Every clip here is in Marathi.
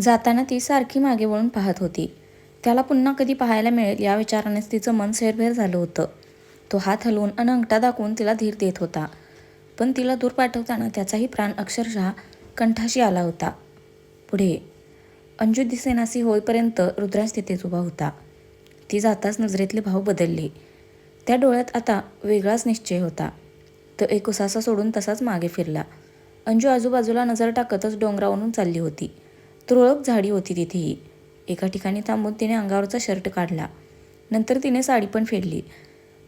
जाताना ती सारखी मागे वळून पाहत होती. त्याला पुन्हा कधी पाहायला मिळेल या विचारानेच तिचं मन सेरभेर झालं होतं. तो हात हलवून अन अंगठा दाखवून तिला धीर देत होता. पण तिला दूर पाठवताना त्याचाही प्राण अक्षरशः कंठाशी आला होता. पुढे. अंजू दिसेनासी होईपर्यंत रुद्राज तिथेच उभा होता. ती जाताच नजरेतले भाव बदलले. त्या डोळ्यात आता वेगळाच निश्चय होता. तो एक उसासा सोडून तसाच मागे फिरला. अंजू आजूबाजूला नजर टाकतच डोंगरावरून चालली होती. तुरळक झाडी होती तिथेही. एका ठिकाणी थांबून तिने अंगावरचा शर्ट काढला. नंतर तिने साडी पण फेडली.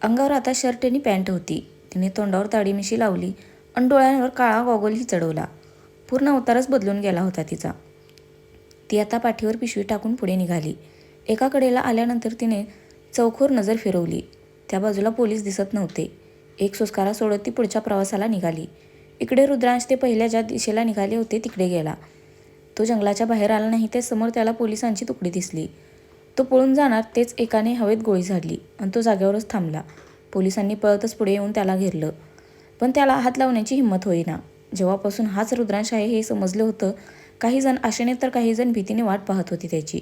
अंगावर आता शर्ट आणि पॅन्ट होती. तिने तोंडावर ताडीमिशी लावली आणि डोळ्यांवर काळा गॉगलही चढवला पूर्ण अवतारच बदलून गेला होता तिचा. ती आता पाठीवर पिशवी टाकून पुढे निघाली. एका कडेला आल्यानंतर तिने चौखोर नजर फिरवली. त्या बाजूला पोलीस दिसत नव्हते. एक सुस्कारा सोडत ती पुढच्या प्रवासाला निघाली. इकडे रुद्रांश ते पहिल्या ज्या दिशेला निघाले होते तिकडे गेला. तो जंगलाच्या बाहेर आला नाही ते समोर त्याला पोलिसांची तुकडी दिसली. तो पळून जाणार तेच एकाने हवेत गोळी झाडली आणि तो जागेवरच थांबला. पोलिसांनी पळतच पुढे येऊन त्याला घेरलं. पण त्याला हात लावण्याची हिंमत होईना. जेव्हापासून हाच रुद्रांश आहे हे समजलं होतं काही जण आशेने तर काही जण भीतीने वाट पाहत होती त्याची.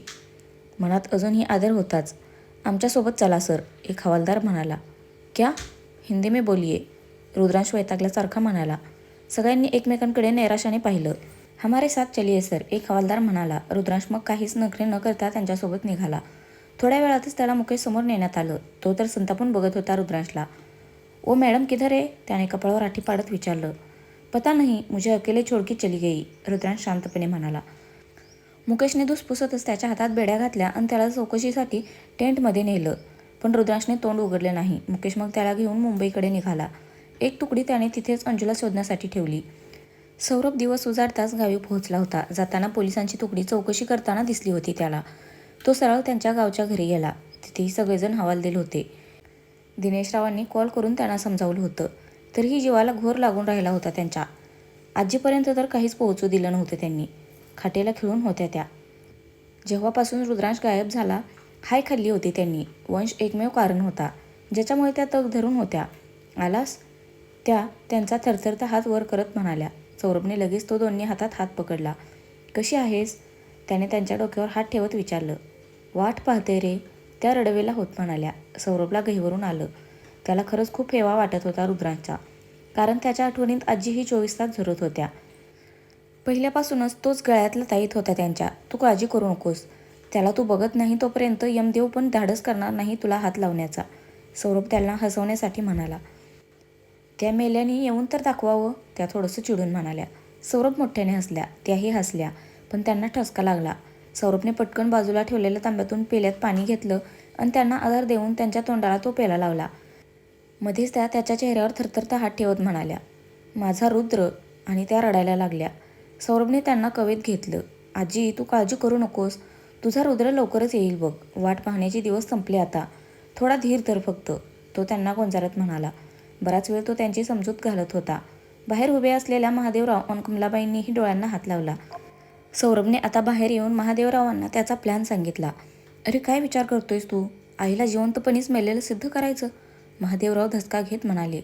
मनात अजूनही आदर होताच. आमच्यासोबत चला सर एक हवालदार म्हणाला. क्या? हिंदी में बोलिये रुद्रांश वैतागल्यासारखा म्हणाला. सगळ्यांनी एकमेकांकडे नैराशाने पाहिलं. हमारे साथ चलिये सर एक हवालदार म्हणाला. रुद्रांश मग काहीच नखरे न करता त्यांच्यासोबत निघाला. थोड्या वेळातच त्याला मुकेश समोर नेण्यात आलं. तो तर संतापून बघत होता रुद्रांशला. ओ मॅडम किधर आहे? त्याने कपाळावर आठी पाडत विचारलं. पता नाही मुझे अकेले छोडकी चली गई. रुद्रांश शांतपणे म्हणाला. मुकेशने दुसपुसतच त्याच्या हातात बेड्या घातल्या आणि त्याला चौकशीसाठी टेंटमध्ये नेलं. पण रुद्रांशने तोंड उघडले नाही. मुकेश मग त्याला घेऊन मुंबईकडे निघाला. एक तुकडी त्याने तिथेच अंजूला शोधण्यासाठी ठेवली. सौरभ दिवस उजाडताच गावी पोहोचला होता. जाताना पोलिसांची तुकडी चौकशी करताना दिसली होती त्याला. तो सरळ त्यांच्या गावच्या घरी गेला. तिथेही सगळेजण हवालदिल होते. दिनेशरावांनी कॉल करून त्यांना समजावलं होतं. तरीही जीवाला घोर लागून राहिला होता त्यांच्या आजीपर्यंत तर काहीच पोहोचू दिलं नव्हतं त्यांनी. खाटेला खिळून होत्या त्या. जेव्हापासून रुद्रांश गायब झाला हाय खाल्ली होती त्यांनी. वंश एकमेव कारण होता. ज्याच्यामुळे त्या तग धरून होत्या. आलास? त्या त्यांचा थरथरता हात वर करत म्हणाल्या. सौरभने लगेच तो दोन्ही हातात हात पकडला. कशी आहेस? त्याने त्यांच्या डोक्यावर हात ठेवत विचारलं. वाट पाहते रे त्या रडवेला होत म्हणाल्या. सौरभला गहीवरून आलं. त्याला खरंच खूप हेवा वाटत होता रुद्रांचा कारण त्याच्या आठवणीत आजीही चोवीस तास झरत होत्या. पहिल्यापासूनच तोच गळ्यातला ताईत होता त्यांच्या. तू काळजी करू नकोस. त्याला तू बघत नाही तोपर्यंत यमदेव पण धाडस करणार नाही तुला हात लावण्याचा सौरभ त्यांना हसवण्यासाठी म्हणाला. त्या मेल्याने येऊन तर दाखवावं त्या थोडंसं चिडून म्हणाल्या. सौरभ मोठ्याने हसल्या त्याही हसल्या पण त्यांना ठसका लागला. सौरभने पटकन बाजूला ठेवलेल्या तांब्यातून पेल्यात पाणी घेतलं आणि त्यांना आधार देऊन त्यांच्या तोंडाला तो पेला लावला. मध्येच त्या त्याच्या चेहऱ्यावर थरथरता हात ठेवत म्हणाल्या माझा रुद्र आणि त्या रडायला लागल्या. सौरभने त्यांना कवेत घेतलं आजी तू काळजी करू नकोस. तुझा रुद्र लवकरच येईल बघ. वाट पाहण्याचे दिवस संपले आता. थोडा धीर तर फक्त. तो त्यांना गोंजारत म्हणाला. बराच वेळ तो त्यांची समजूत घालत होता. बाहेर उभे असलेल्या महादेवराव आणि कमलाबाईंनीही डोळ्यांना हात लावला. सौरभने आता बाहेर येऊन महादेवरावांना त्याचा प्लॅन सांगितला. अरे काय विचार करतोयस तू? आईला जिवंतपणीच मेलेलं सिद्ध करायचं? महादेवराव धसका घेत म्हणाले.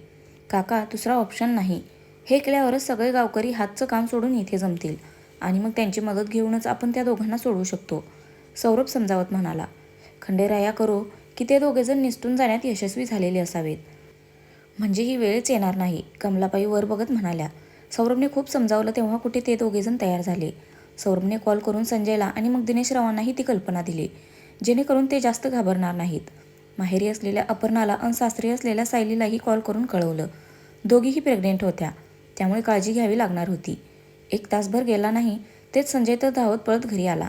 काका दुसरा ऑप्शन नाही. हे केल्यावरच सगळे गावकरी हातचं काम सोडून इथे जमतील. आणि मग त्यांची मदत घेऊनच आपण त्या दोघांना सोडवू शकतो. सौरभ समजावत म्हणाला. खंडेराया करो की ते दोघेजण निसटून जाण्यात यशस्वी झालेले असावेत. म्हणजे ही वेळच येणार नाही. कमलाबाई वर बघत म्हणाल्या सौरभने खूप समजावलं तेव्हा कुठे ते दोघेजण तयार झाले. सौरभने कॉल करून संजयला आणि मग दिनेश रावांनाही ती कल्पना दिली जेणेकरून ते जास्त घाबरणार नाहीत. माहेरी असलेल्या अपर्णाला अन सासरी असलेल्या सायलीलाही कॉल करून कळवलं. दोघीही प्रेग्नेंट होत्या. त्यामुळे काळजी घ्यावी लागणार होती. एक तासभर गेला नाही तेच संजय तर धावत पळत घरी आला.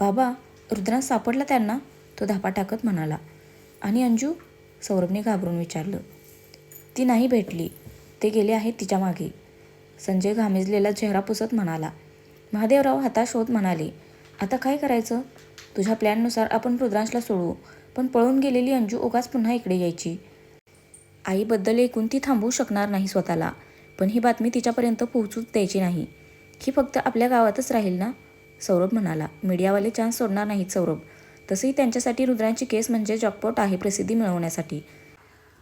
बाबा रुद्रांत सापडला त्यांना? तो धापा टाकत म्हणाला. आणि अंजू? सौरभने घाबरून विचारलं. ती नाही भेटली. ते गेले आहेत तिच्यामागे. संजय घामेजलेला चेहरा पुसत म्हणाला. महादेवराव हाताश होत म्हणाले आता काय करायचं? तुझ्या प्लॅननुसार आपण रुद्रांशला सोडवू पण पळून गेलेली अंजू उगाच पुन्हा इकडे यायची. आईबद्दल ऐकून ती थांबवू शकणार नाही स्वतःला. पण ही बातमी तिच्यापर्यंत पोहोचूच द्यायची नाही. ही फक्त आपल्या गावातच राहील ना? सौरभ म्हणाला. मीडियावाले चान्स सोडणार नाहीत सौरभ. तसंही त्यांच्यासाठी रुद्रांची केस म्हणजे जॉकपॉट आहे प्रसिद्धी मिळवण्यासाठी.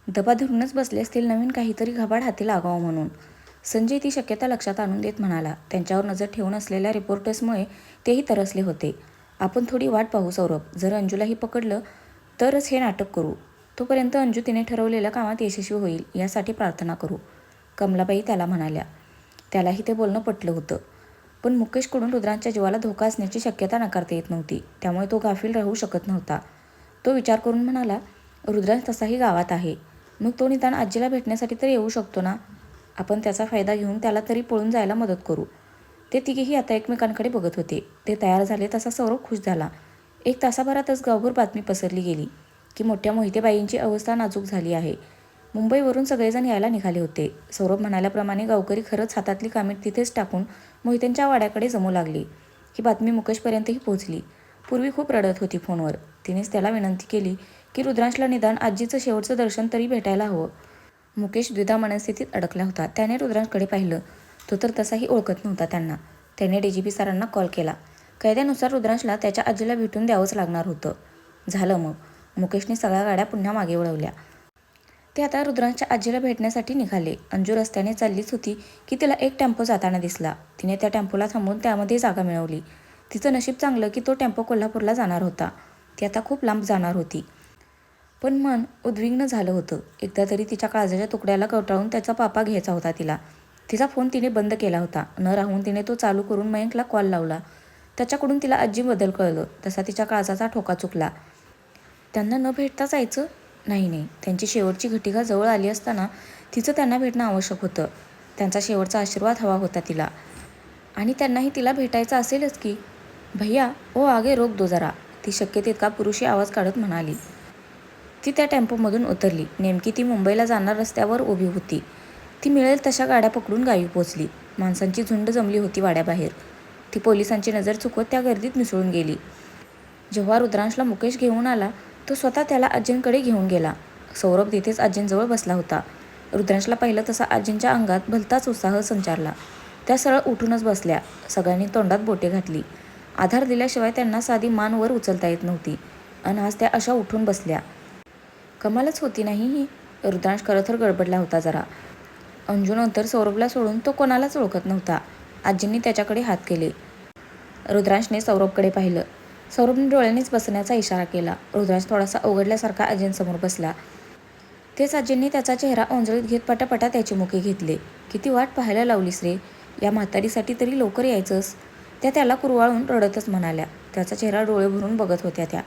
दबा धरूनच बसले असतील नवीन काहीतरी घबाड हाती लागावं म्हणून. संजय ती शक्यता लक्षात आणून देत म्हणाला त्यांच्यावर नजर ठेवून असलेल्या रिपोर्टर्समुळे तेही तरसले होते. आपण थोडी वाट पाहू सौरभ. जर अंजूलाही पकडलं तरच हे नाटक करू. तोपर्यंत अंजू तिने ठरवलेल्या कामात यशस्वी होईल यासाठी प्रार्थना करू. कमलाबाई त्याला म्हणाल्या. त्यालाही ते बोलणं पटलं होतं. पण मुकेशकडून रुद्रांच्या जीवाला धोका असण्याची शक्यता नाकारता येत नव्हती. त्यामुळे तो गाफील राहू शकत नव्हता. तो विचार करून म्हणाला रुद्रांश तसाही गावात आहे. मग तो निदान आजीला भेटण्यासाठी तर येऊ शकतो ना? आपण त्याचा फायदा घेऊन त्याला तरी पळून जायला मदत करू. ते तिघेही आता एकमेकांकडे बघत होते. ते तयार झाले तसा सौरभ खुश झाला. एक तासाभरातच गावभर बातमी पसरली गेली की मोठ्या मोहितेबाईंची अवस्था नाजूक झाली आहे. मुंबईवरून सगळेजण यायला निघाले होते. सौरभ म्हणाल्याप्रमाणे गावकरी खरंच हातातली कामे तिथेच टाकून मोहित्यांच्या वाड्याकडे जमू लागली. ही बातमी मुकेशपर्यंतही पोहोचली. पूर्वी खूप रडत होती फोनवर. तिनेच त्याला विनंती केली की रुद्रांशला निदान आजीचं शेवटचं दर्शन तरी भेटायला हवं. मुकेश द्विधा मनस्थितीत अडकला होता. त्याने रुद्रांशकडे पाहिलं. तो तर तसाही ओळखत नव्हता त्यांना. त्याने डी जी पी सरांना कॉल केला. कायद्यानुसार रुद्रांशला त्याच्या आजीला भेटून द्यावंच लागणार होतं. झालं मग. मुकेशने सगळ्या गाड्या पुन्हा मागे वळवल्या. ते आता रुद्रांशच्या आजीला भेटण्यासाठी निघाले. अंजू रस्त्याने चाललीच होती की तिला एक टेम्पो जाताना दिसला. तिने त्या टेम्पोला थांबून त्यामध्ये जागा मिळवली. तिचं नशीब चांगलं की तो टेम्पो कोल्हापूरला जाणार होता. ती आता खूप लांब जाणार होती. पण मन उद्विग्न झालं होतं. एकदा तरी तिच्या काळजाच्या तुकड्याला कवटाळून त्याचा पापा घ्यायचा होता तिला. तिचा फोन तिने बंद केला होता. न राहून तिने तो चालू करून मयंकला कॉल लावला. त्याच्याकडून तिला आजीबद्दल कळलं. तसा तिच्या काळजाचा ठोका चुकला. त्यांना न भेटता जायचं? नाही नाही. त्यांची शेवटची घटिका जवळ आली असताना तिचं त्यांना भेटणं आवश्यक होतं. त्यांचा शेवटचा आशीर्वाद हवा होता तिला. आणि त्यांनाही तिला भेटायचं असेलच की? भैया ओ आगे रोक दो जरा. ती शक्य तितका पुरुषी आवाज काढत म्हणाली. ती त्या टेम्पोमधून उतरली. नेमकी ती मुंबईला जाणार रस्त्यावर उभी होती. ती मिळेल तशा गाड्या पकडून गावी पोचली माणसांची झुंड जमली होती वाड्याबाहेर. ती पोलिसांची नजर चुकवत त्या गर्दीत मिसळून गेली. जेव्हा रुद्रांशला मुकेश घेऊन आला तो स्वतः त्याला आजींकडे घेऊन गेला. सौरभ तिथेच आजींजवळ बसला होता. रुद्रांशला पाहिलं तसा आजींच्या अंगात भलताच उत्साह संचारला. त्या सरळ उठूनच बसल्या. सगळ्यांनी तोंडात बोटे घातली. आधार दिल्याशिवाय त्यांना साधी मान वर उचलता येत नव्हती. आणि आज त्या अशा उठून बसल्या. कमालच होती नाही ही. रुद्रांश खरं तर गडबडला होता जरा. अंजूनंतर सौरभला सोडून तो कोणालाच ओळखत नव्हता. आजींनी त्याच्याकडे हात केले. रुद्रांशने सौरभकडे पाहिलं. सौरभने डोळ्यांनीच बसण्याचा इशारा केला. रुद्रांश थोडासा ओघडल्यासारखा आजींसमोर बसला. तेच आजींनी त्याचा चेहरा ओंजळीत घेत पटापटा त्याची मुके घेतले. किती वाट पाहायला लावलीस रे? या म्हातारीसाठी तरी लवकर यायचंस. त्या त्याला कुरवाळून रडतच म्हणाल्या. त्याचा चेहरा डोळे भरून बघत होत्या त्या.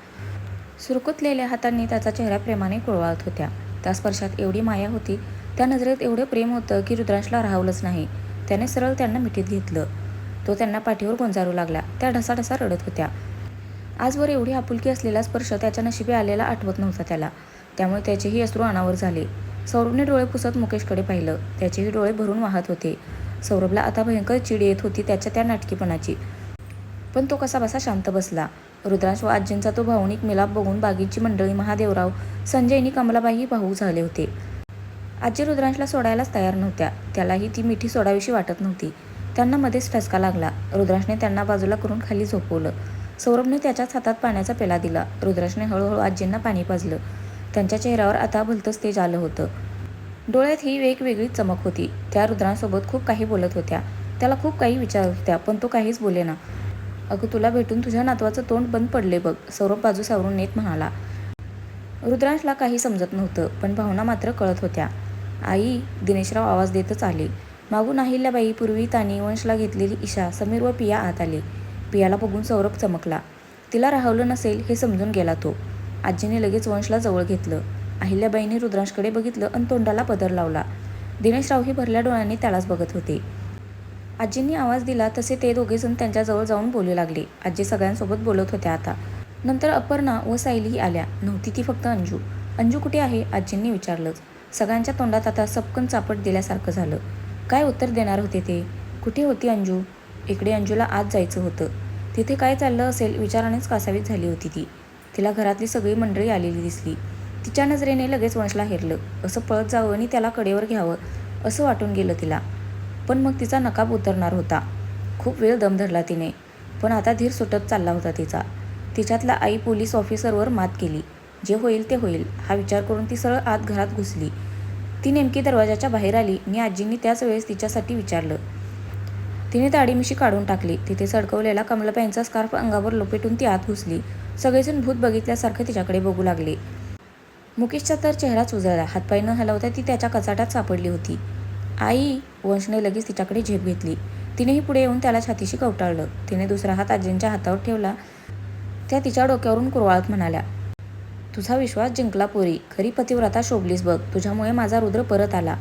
सुरकुतलेल्या हातांनी त्याचा चेहरा प्रेमाने कुरवाळत होत्या. त्या स्पर्शात एवढी माया होती त्या नजरेत एवढं प्रेम होतं की रुद्रांशला राहवलंच नाही. त्याने सरळ त्यांना मिठीत घेतलं. तो त्यांना पाठीवर गोंजारू लागला. त्या ढसाढसा रडत होत्या. आजवर एवढी आपुलकी असलेला स्पर्श त्याच्या नशिबी आलेला आठवत नव्हता त्याला. त्यामुळे त्याचेही अश्रू अनावर झाले. सौरभने डोळे पुसत मुकेशकडे पाहिलं. त्याचेही डोळे भरून वाहत होते. सौरभला आता भयंकर चिड येत होती त्याच्या त्या नाटकीपणाची. पण तो कसा बसा शांत बसला. रुद्राश व आजींचा तो भावनिक मिलाप बघून बागीची मंडळी महादेवराव संजयनी कमलाबाई भाऊ झाले होते. आजी रुद्रांशला सोडायलाच तयार नव्हत्या. त्यालाही ती मिठी सोडावीशी वाटत नव्हती. त्यांना मध्येच ठसका लागला. रुद्राशने त्यांना बाजूला करून खाली झोपवलं. सौरभने त्याच्याच हातात पाण्याचा पेला दिला. रुद्राशने हळूहळू आजींना पाणी पाजलं. त्यांच्या चेहऱ्यावर आता भलतंच तेज आलं होतं. डोळ्यात ही वेगवेगळी चमक होती. त्या रुद्रांसोबत खूप काही बोलत होत्या. त्याला खूप काही विचारत होत्या पण तो काहीच बोलेना अगं तुला भेटून तुझ्या नातवाचं तोंड बंद पडले बघ. सौरभ बाजू सावरून नेत म्हणाला. रुद्रांशला काही समजत नव्हतं पण भावना मात्र कळत होत्या. आई दिनेशराव आवाज देतच आले. मागून अहिल्याबाई पूर्वी तानी वंशला घेतलेली ईशा समीर व पिया आत आले. पियाला बघून सौरभ चमकला. तिला राहवलं नसेल हे समजून गेला तो. आजीने लगेच वंशला जवळ घेतलं. अहिल्याबाईंनी रुद्रांशकडे बघितलं आणि तोंडाला पदर लावला. दिनेशरावही भरल्या डोळ्यांनी त्यालाच बघत होते. आजींनी आवाज दिला तसे ते दोघेजण त्यांच्याजवळ जाऊन बोलू लागले. आजी सगळ्यांसोबत बोलत होत्या आता. नंतर अपर्णा व सायलीही आल्या. नव्हती ती फक्त अंजू. अंजू कुठे आहे? आजींनी विचारलं. सगळ्यांच्या तोंडात आता सपकन चापट दिल्यासारखं झालं. काय उत्तर देणार होते ते? कुठे होती अंजू? इकडे अंजूला आत जायचं होतं. तिथे काय चाललं असेल विचारानेच कासावीत झाली होती ती. तिला घरातली सगळी मंडळी आलेली दिसली. तिच्या नजरेने लगेच वंशला हेरलं. असं पळत जावं आणि त्याला कडेवर घ्यावं असं वाटून गेलं तिला. पण मग तिचा नकाब उतरणार होता खूप वेळ दम धरला तिने पण आता धीर सुटत चालला होता तिचा तिच्यातला आई पोलीस ऑफिसरवर मात केली जे होईल ते होईल हा विचार करून ती सरळ आत घरात घुसली ती नेमकी दरवाजाच्या बाहेर आली आणि आजींनी त्याच वेळेस तिच्यासाठी विचारलं तिने ताडीमिशी काढून टाकली. तिथे सडकवलेला कमलाबाईंचा स्कार्फ अंगावर लपेटून ती आत घुसली. सगळेजण भूत बघितल्यासारखं तिच्याकडे बघू लागले. मुकेशचा तर चेहराच उजळला. हातपाय न हलवता ती त्याच्या कचाट्यात सापडली होती. आई! वंशने लगेच तिच्याकडे झेप घेतली. तिनेही पुढे येऊन त्याला छातीशी कवटाळलं. तिने दुसरा हात आजींच्या हातावर ठेवला. त्या तिच्या डोक्यावरून कुरवाळत म्हणाल्या. तुझा विश्वास जिंकला पोरी. खरी पतिव्रता शोभलीस बघ. तुझ्यामुळे माझा रुद्र परत आला.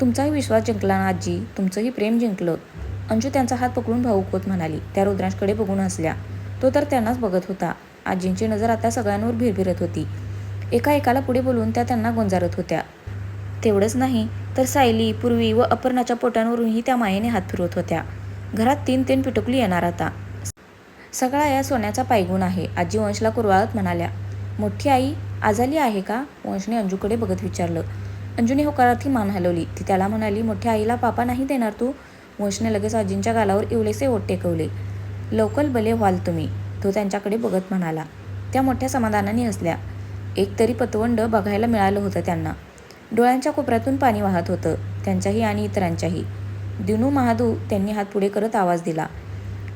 तुमचाही विश्वास जिंकला ना आजी. तुमचंही प्रेम जिंकलं. अंजू त्यांचा हात पकडून भाऊकोत होत म्हणाली. त्या रुद्रांशकडे बघून हसल्या. तो तर त्यांनाच बघत होता. आजींची नजर आता सगळ्यांवर भिरभिरत होती. एका एकाला पुढे बोलून त्या त्यांना गोंजारत होत्या. तेवढंच नाही तर सायली, पूर्वी व अपर्णाच्या पोटांवरूनही त्या मायेने हात फिरवत होत्या. घरात तीन तीन पिटुकली येणार आता. सगळा या सोन्याचा पायगुण आहे. आजी वंशला कुरवाळत म्हणाल्या. मोठी आई आजाली आहे का? वंशने अंजूकडे बघत विचारलं. अंजूने होकारार्थी मान हलवली. ती त्याला म्हणाली मोठ्या आईला पापा नाही देणार तू? वंशने लगेच आजींच्या गालावर इवलेसे ओट टेकवले. लवकर भले व्हाल तुम्ही. तो त्यांच्याकडे बघत म्हणाला. त्या मोठ्या समाधानाने हसल्या. एक तरी पतवंड बघायला मिळालं होतं त्यांना. डोळ्यांच्या कोपऱ्यातून पाणी वाहत होतं. त्यांच्याही आणि इतरांच्याही. दिनू महादू त्यांनी हात पुढे करत आवाज दिला.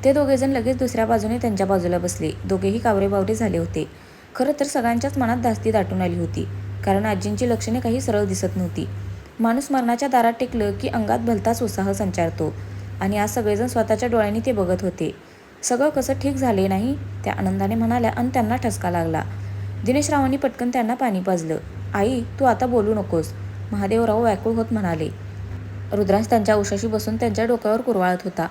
ते दोघेजण लगेच दुसऱ्या बाजूने त्यांच्या बाजूला बसले. दोघेही कावरेबावरे झाले होते. खरं तर सगळ्यांच्याच मनात धास्ती दाटून आली होती. कारण आजींची लक्षणे काही सरळ दिसत नव्हती. माणूस मरणाच्या दारात टेकलं की अंगात भलताच उत्साह संचारतो आणि आज सगळेजण स्वतःच्या डोळ्यांनी ते बघत होते. सगळं कसं ठीक झाले नाही? त्या आनंदाने म्हणाल्या आणि त्यांना ठसका लागला. दिनेशरावांनी पटकन त्यांना पाणी पाजलं. आई तू आता बोलू नकोस. महादेवराव व्याकुळ होत म्हणाले. रुद्रांश त्यांच्या उशाशी बसून त्यांच्या डोक्यावर कुरवाळत होता.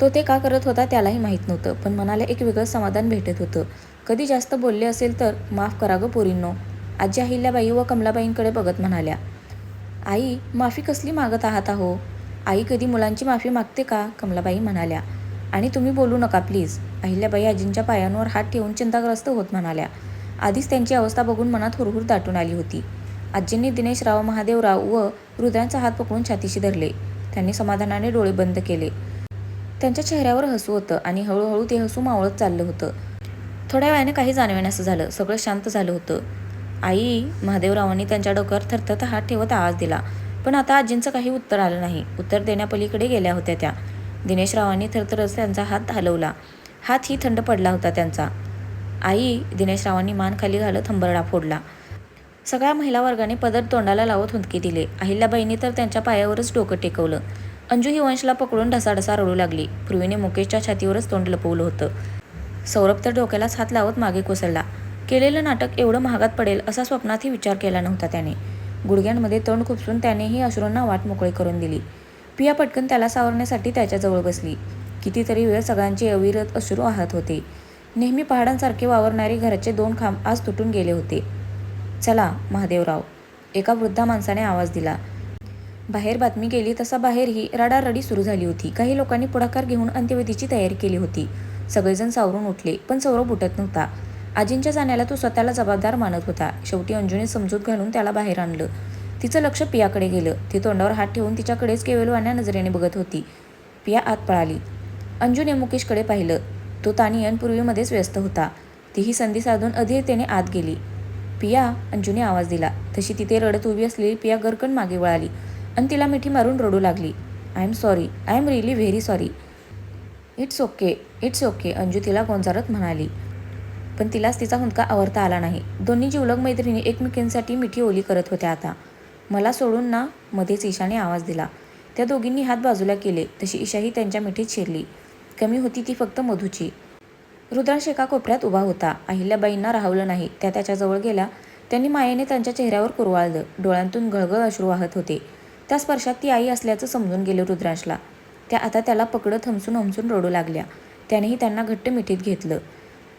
तो ते का करत होता त्यालाही माहीत नव्हतं. पण मनाला एक वेगळंच समाधान भेटत होतं. कधी जास्त बोलले असेल तर माफ करा गं पोरींनो. आजी अहिल्याबाई व कमलाबाईंकडे बघत म्हणाल्या. आई माफी कसली मागत आहात अहो? आई कधी मुलांची माफी मागते का? कमलाबाई म्हणाल्या. आणि तुम्ही बोलू नका प्लीज. अहिल्याबाई आजींच्या पायांवर हात ठेवून चिंताग्रस्त होत म्हणाल्या. आधीच त्यांची अवस्था बघून मनात हुरहुर दाटून आली होती. आजींनी दिनेशराव, महादेवराव व रुद्रांचा हात पकडून छातीशी धरले. त्यांनी समाधानाने डोळे बंद केले. त्यांच्या चेहऱ्यावर हसू होतं आणि हळूहळू ते हसू मावळत चाललं होतं. थोड्या वेळाने काही जाणवेनासं झालं. सगळं शांत झालं होतं. आई महादेवरावांनी त्यांच्या डोक्यावर थरथरता हात ठेवत आवाज दिला. पण आता आजींचं काही उत्तर आलं नाही. उत्तर देण्यापलीकडे गेल्या होत्या त्या. दिनेशरावांनी थरथरच त्यांचा हात हलवला. हातही थंड पडला होता त्यांचा. आई दिनेशरावांनी मान खाली घालत हंबरडा फोडला. सगळ्या महिला वर्गाने पदर तोंडाला लावत हुंदके दिले. अहिल्याबाईंनी तर त्यांच्या पायावरच डोकं टेकवलं. अंजू ही वंशला पकडून ढसाढसा रडू लागली. पूर्वीने मुकेशच्या छातीवरच तोंड लपवलं होतं. सौरभ तर डोक्यालाच हात लावत मागे कोसळला. केलेलं नाटक एवढं महागात पडेल असा स्वप्नातही विचार केला नव्हता त्याने. गुडघ्यांमध्ये तोंड खुपसून त्यानेही अश्रूंना वाट मोकळी करून दिली. पिया पटकन त्याला सावरण्यासाठी त्याच्याजवळ बसली. कितीतरी वेळ सगळ्यांचे अविरत अश्रू आहात होते. नेहमी पहाडांसारखे वावरणारे घराचे दोन खांब आज तुटून गेले होते. चला महादेवराव. एका वृद्धा माणसाने आवाज दिला. बाहेर बातमी गेली तसा बाहेरही रडारडी सुरू झाली होती. काही लोकांनी पुढाकार घेऊन अंत्यविधीची तयारी केली होती. सगळेजण सावरून उठले. पण सौरभ उठत नव्हता. आजींच्या जाण्याला तो स्वतःला जबाबदार मानत होता. शेवटी अंजूने समजूत घालून त्याला बाहेर आणलं. तिचं लक्ष पियाकडे गेलं. ती तोंडावर हात ठेवून तिच्याकडेच केविलवाण्या नजरेने बघत होती. पिया आत पळाली. अंजूने मुकेशकडे पाहिलं. तो तानियन पूर्वीमध्येच व्यस्त होता. तीही संधी साधून अधीरतेने आत गेली. पिया अंजूने आवाज दिला. तशी तिथे रडत उभी असलेली पिया गरकन मागे वळाली आणि तिला मिठी मारून रडू लागली. I am sorry. I am really very sorry. It's okay. It's okay Anju तिला गोंजारत म्हणाली. पण तिलाच तिचा हुंदका आवरता आला नाही. दोन्ही जिवलग मैत्रिणी एकमेकींसाठी मिठी ओली करत होत्या आता. मला सोडून ना मध्येच ईशाने आवाज दिला. त्या दोघींनी हात बाजूला केले तशी ईशाही त्यांच्या मिठीत शिरली. कमी होती ती फक्त मधूची. रुद्रांश एका कोपऱ्यात उभा होता. अहिल्याबाईंना राहवलं नाही. त्या त्याच्याजवळ गेल्या. त्यांनी मायेने त्यांच्या चेहऱ्यावर कुरवाळलं. डोळ्यांतून घळघळ अश्रू वाहत होते. त्या स्पर्शात ती आई असल्याचं समजून गेले रुद्रांशला. त्या आता त्याला पकडत हमसून हमसून रडू लागल्या. त्यानेही त्यांना घट्ट मिठीत घेतलं.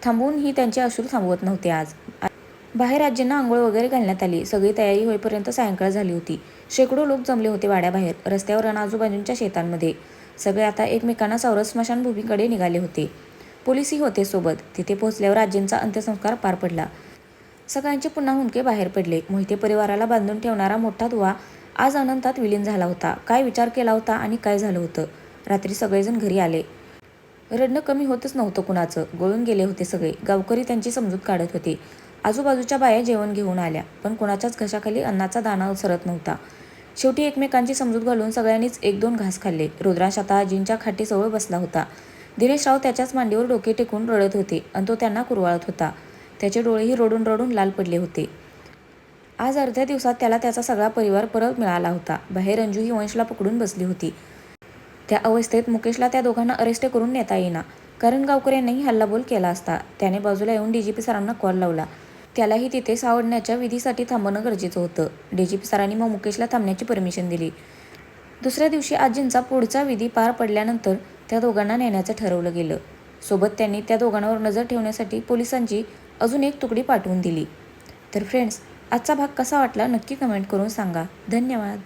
थांबूनही त्यांचे अश्रू थांबवत नव्हते आज. बाहेर आजींना आंघोळ वगैरे घालण्यात आली. सगळी तयारी होईपर्यंत सायंकाळ झाली होती. शेकडो लोक जमले होते वाड्याबाहेर, रस्त्यावर आणि आजूबाजूच्या शेतांमध्ये. सगळे आता एकमेकांना सावरत स्मशानभूमीकडे निघाले होते. पोलीसही होते सोबत. तिथे पोहोचल्यावर आजींचा अंत्यसंस्कार पार पडला. सगळ्यांचे पुन्हा हुंके बाहेर पडले. मोहिते परिवाराला बांधून ठेवणारा मोठा दुवा आज अनंतात विलीन झाला होता. काय विचार केला होता आणि काय झालं होतं? रात्री सगळेजण घरी आले. रडणं कमी होतच नव्हतं कुणाचं. गळून गेले होते सगळे. गावकरी त्यांची समजूत काढत होते. आजूबाजूच्या बाया जेवण घेऊन आल्या. पण कुणाच्याच घशाखाली अन्नाचा दाणा उसरत नव्हता. शेवटी एकमेकांची समजूत घालून सगळ्यांनीच एक दोन घास खाल्ले. रुद्राश आता आजींच्या खाटीजवळ बसला होता. दिनेश राव त्याच्याच मांडीवर डोके टेकून रडत होते आणि तो त्यांना कुरवाळत होता. त्याचे डोळेही रडून रडून लाल पडले होते. आज अर्ध्या दिवसात त्याला त्याचा सगळा परिवार परत मिळाला होता. बाहेर अंजू ही वंशला पकडून बसली होती. त्या अवस्थेत मुकेशला त्या दोघांना अरेस्ट करून नेता येईना. कारण गावकऱ्यांनीही हल्लाबोल केला असता. त्याने बाजूला येऊन डीजीपी सरांना कॉल लावला. त्यालाही तिथे सावडण्याच्या विधीसाठी थांबणं गरजेचं होतं. डीजीपी सरांनी मग मुकेशला थांबण्याची परमिशन दिली. दुसऱ्या दिवशी आजींचा पुढचा विधी पार पडल्यानंतर त्या दोघांना नेण्याचं ठरवलं गेलं. सोबत त्यांनी त्या दोघांवर नजर ठेवण्यासाठी पोलिसांची अजून एक तुकडी पाठवून दिली. तर फ्रेंड्स आजचा भाग कसा वाटला नक्की कमेंट करून सांगा. धन्यवाद.